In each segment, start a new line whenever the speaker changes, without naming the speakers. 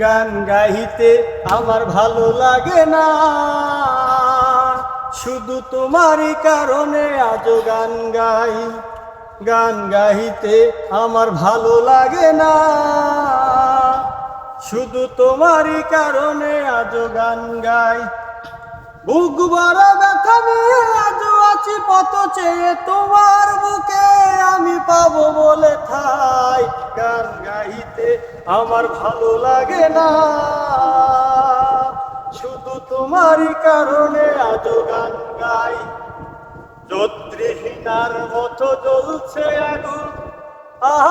গান গাইতে আমার ভালো লাগে না। শুধু তোমারই কারণে আজও গান গাই। গান গাইতে আমার ভালো লাগে না। শুধু তোমারই কারণে আজও গান গাই। বুক বড় ব্যথা নিয়ে আজও আছি পত চেয়ে তোমার বুকে। গাইতে আমার ভালো লাগে না। শুধু তোমারই কারণে আজও গান গাই। যত্রিহীনার মতো জ্বলছে আগুন।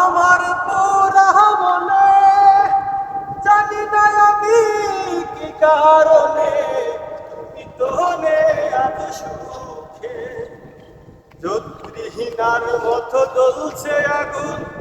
আমার পুরা মনে, জানি না আমি কি কারণে। তুমি তো আজ সুখে। যত্রিহীনার মতো জ্বলছে আগুন।